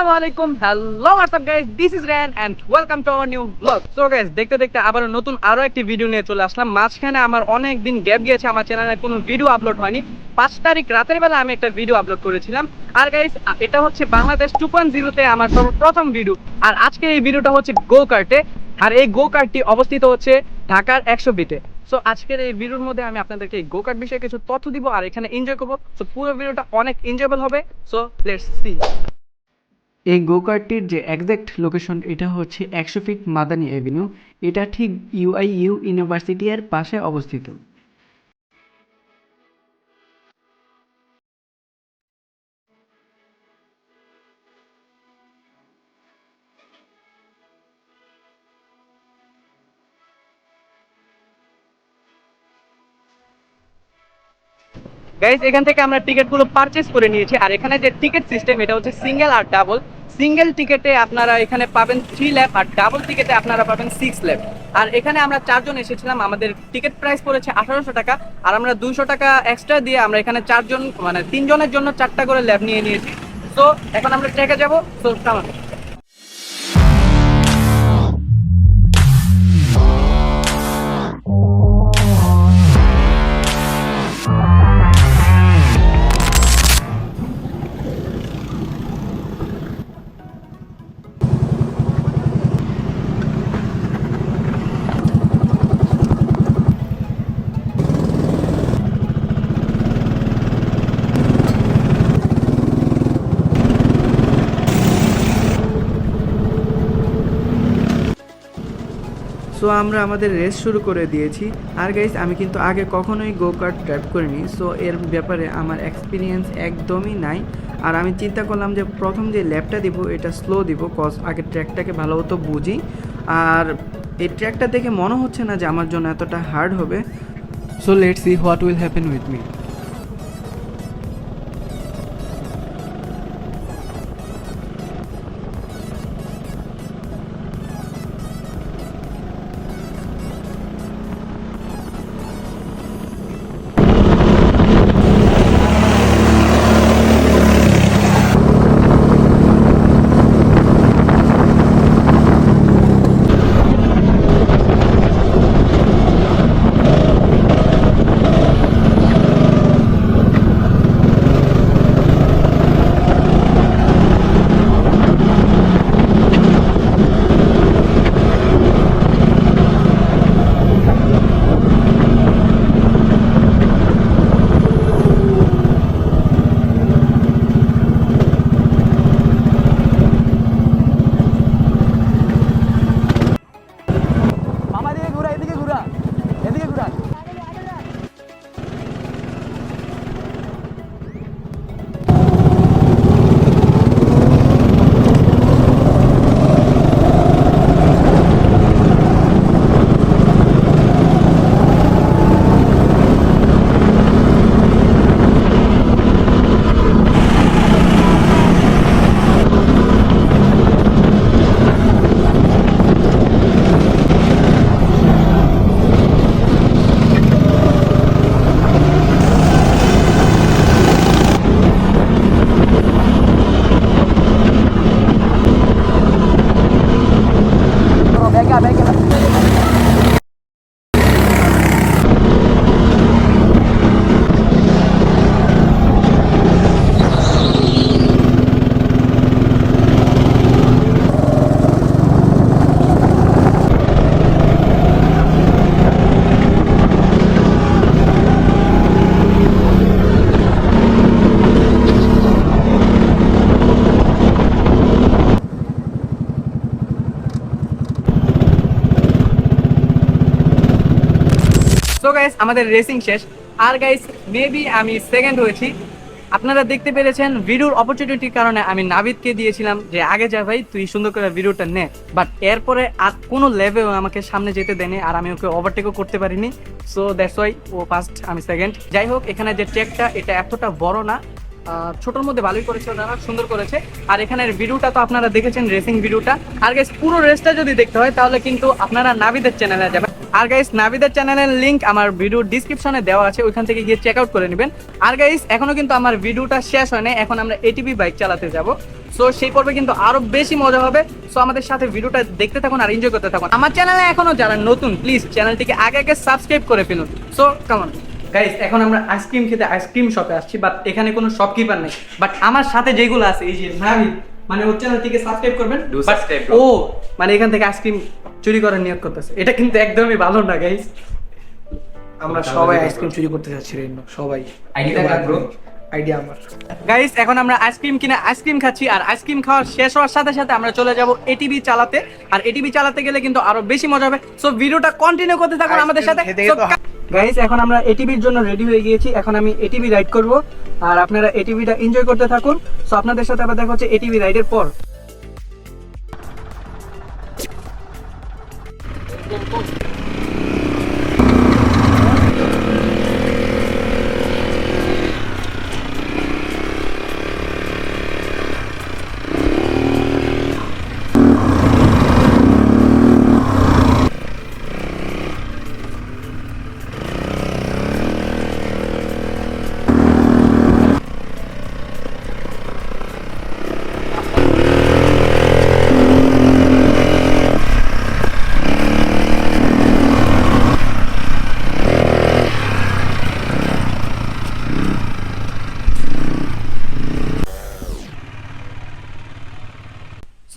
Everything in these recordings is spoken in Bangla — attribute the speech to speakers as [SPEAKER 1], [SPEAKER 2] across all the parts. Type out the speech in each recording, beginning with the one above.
[SPEAKER 1] আসসালামু আলাইকুম hello what's up guys this is Ryan and welcome to our new blog so guys দেখতে দেখতে আবার নতুন আরও একটি ভিডিও নিয়ে চলে আসলাম। মাঝখানে আমার অনেক দিন গ্যাপ গিয়েছে, আমার চ্যানেলে কোনো ভিডিও আপলোড হয়নি। পাঁচ তারিখ রাতের বেলা আমি একটা ভিডিও আপলোড করেছিলাম। আর গাইস এটা হচ্ছে বাংলাদেশ টু পয়েন্ট জিরোতে আমার প্রথম ভিডিও আর আজকে এই ভিডিওটা হচ্ছে গো কার্টে আর এই গো কার্টটি অবস্থিত হচ্ছে ঢাকার একশো বিটে। সো আজকের এই ভিডিওর মধ্যে আমি আপনাদেরকে এই কার্ট বিষয়ে কিছু তথ্য দিব আর এখানে এনজয় করব। সো পুরো ভিডিওটা অনেক এনজয়েবল হবে। সো লেটস সি এই গো কার্টটির যে একজ্যাক্ট লোকেশন এটা হচ্ছে একশো ফিট মাদানি অ্যাভিনিউ এটা ঠিক ইউআইইউ ইউনিভার্সিটি এর পাশে অবস্থিত। গাইজ এখান থেকে আমরা টিকিটগুলো পারচেস করে নিয়েছি। আর এখানে যে টিকিট সিস্টেম এটা হচ্ছে সিঙ্গেল আর ডাবল সিঙ্গেল টিকেটে আপনারা এখানে পাবেন থ্রি ল্যাব আর ডাবল টিকেটে আপনারা পাবেন সিক্স ল্যাব আর এখানে আমরা চারজন এসেছিলাম, আমাদের টিকিট প্রাইস পড়েছে আঠারোশো টাকা। আর আমরা দুশো টাকা এক্সট্রা দিয়ে আমরা এখানে চারজন মানে তিনজনের জন্য চারটা করে ল্যাব নিয়ে নিয়েছি। তো এখন আমরা ট্রেকে যাব। তো কেমন
[SPEAKER 2] সো আমরা আমাদের রেস শুরু করে দিয়েছি। আর গাইস আমি কিন্তু আগে কখনোই গো কার্ট ড্রাইভ করিনি। সো এর ব্যাপারে আমার এক্সপিরিয়েন্স একদমই নাই। আর আমি চিন্তা করলাম যে, প্রথম যে ল্যাপটা দিব, এটা স্লো দিব কজ আগে ট্র্যাকটাকে ভালো মতো বুঝি। আর এই ট্র্যাকটা দেখে মনে হচ্ছে না যে, আমার জন্য এতটা হার্ড হবে। So let see what will happen with me
[SPEAKER 1] so guys আমাদের রেসিং শেষ। আর গাইস মেবি আমি সেকেন্ড হয়েছি। আপনারা দেখতে পেরেছেন ভিডিওর অপরচুনিটির কারণে আমি নাবিদকে দিয়েছিলাম যে, আগে যা ভাই, তুই সুন্দর করে ভিডিওটা নে। বাট এরপরে আর কোনো লেভেল আমাকে সামনে যেতে দেয়নি, আর আমি ওকে ওভারটেকও করতে পারিনি। সো দ্যাটস ওয়াই ও ফার্স্ট আমি সেকেন্ড যাই হোক, এখানে যে ট্রেকটা এটা এতটা বড় না। ছোটর মধ্যে ভালোই করেছে ওনারা, সুন্দর করেছে। আর এখানের ভিডিওটা তো আপনারা দেখেছেন রেসিং ভিডিওটা। আর গাইস পুরো রেসটা যদি দেখতে হয়, তাহলে কিন্তু আপনারা নাবিদের চ্যানেলে যাবেন। আর গাইস নাবিদের চ্যানেলের লিংক আমার ভিডিও ডিসক্রিপশনে দেওয়া আছে ওইখান থেকে গিয়ে চেক আউট করে নেবেন। আর গাইস এখনও কিন্তু আমার ভিডিওটা শেষ হয় নাই এখন আমরা এটিভি বাইক চালাতে যাব। সো সেই পর্বে কিন্তু আরও বেশি মজা হবে। সো আমাদের সাথে ভিডিওটা দেখতে থাকুন আর এনজয় করতে থাকুন। আমার চ্যানেলে এখনও যারা নতুন প্লিজ চ্যানেলটিকে আগে আগে সাবস্ক্রাইব করে ফেলুন। সো কেমন গাইস এখন আমরা আইসক্রিম খেতে আইসক্রিম শপে আসছি বাট এখানে কোনো শপকিপার নেই। বাট আমার সাথে যেগুলো আছে এই যে নাহিদ মানে ওর চ্যানেলটিকে সাবস্ক্রাইব করবেন. ও মানে এখান থেকে আইসক্রিম চুরি করার নিয়োগ করতেছে। এটা কিন্তু একদমই ভালো না গাইস
[SPEAKER 3] আমরা সবাই আইসক্রিম চুরি করতে যাচ্ছি রে সবাই।
[SPEAKER 4] আইডিয়া
[SPEAKER 3] আমার।
[SPEAKER 1] গাইস এখন আমরা আইসক্রিম কিনে আইসক্রিম খাচ্ছি আর আইসক্রিম খাওয়া শেষ হওয়ার সাথে সাথে আমরা চলে যাব এটিভি চালাতে। আর এটিভি চালাতে গেলে কিন্তু আরও বেশি মজা হবে। সো ভিডিওটা কন্টিনিউ করতে থাকুন আমাদের সাথে। গাইস এখন আমরা এটিভির জন্য রেডি হয়ে গিয়েছি। এখন আমি এটিভি রাইড করব। আর আপনারা এটিভিটা এনজয় করতে থাকুন। সো আপনাদের সাথে আবার দেখা হচ্ছে এটিভি রাইডের পর।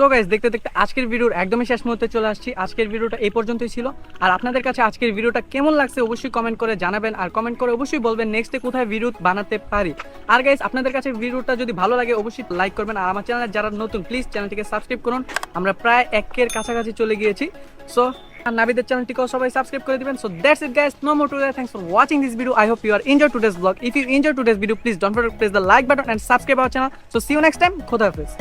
[SPEAKER 1] সো গাইস দেখতে দেখতে আজকের ভিডিওর একদমই শেষ মুহূর্তে চলে আসছি। আজকের ভিডিওটা এই পর্যন্তই ছিল। আর আপনাদের কাছে আজকের ভিডিওটা কেমন লাগছে অবশ্যই কমেন্ট করে জানাবেন। আর কমেন্ট করে অবশ্যই বলবেন নেক্সটে কোথায় ভিডিও বানাতে পারি। আর গাইস আপনাদের কাছে ভিডিওটা যদি ভালো লাগে, অবশ্যই লাইক করবেন। আর আমার চ্যানেলে যারা নতুন প্লিজ চ্যানেলটিকে সাবস্ক্রাইব করুন। আমরা প্রায় একের কাছাকাছি চলে গিয়েছি। সো আর নাবিদের চ্যানেলটিকেও সবাই সাবস্ক্রাইব করে দিবেন। So that's it guys no more today thanks for watching this video I hope you are enjoy today's blog if you enjoy today's video please don't forget press the like button and subscribe our channel so see you next time খোদা হাফেজ